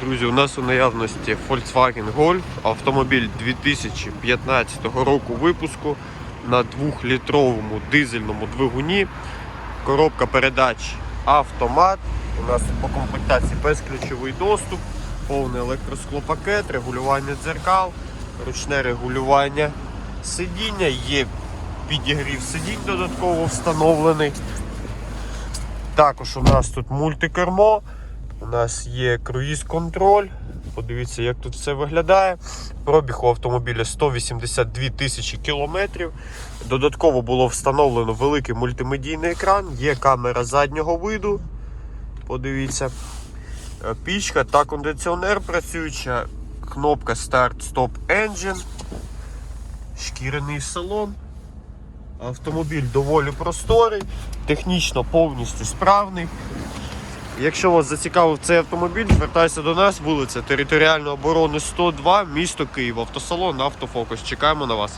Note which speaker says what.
Speaker 1: Друзі, у нас у наявності Volkswagen Golf, автомобіль 2015 року випуску на 2-літровому дизельному двигуні. Коробка передач автомат. У нас по комплектації безключовий доступ, повний електросклопакет, регулювання дзеркал, ручне регулювання сидіння, є підігрів сидінь додатково встановлений. Також у нас тут мультикермо, у нас є круїз-контроль. Подивіться, як тут все виглядає. Пробіг у автомобіля 182 тисячі кілометрів. Додатково було встановлено великий мультимедійний екран, є камера заднього виду. Подивіться. Е, Пічка та кондиціонер працююча, кнопка Start Stop Engine, шкіряний салон. Автомобіль доволі просторий, технічно повністю справний. Якщо вас зацікавив цей автомобіль, звертайся до нас, вулиця Територіальної оборони 102, місто Київ, автосалон Автофокус. Чекаємо на вас.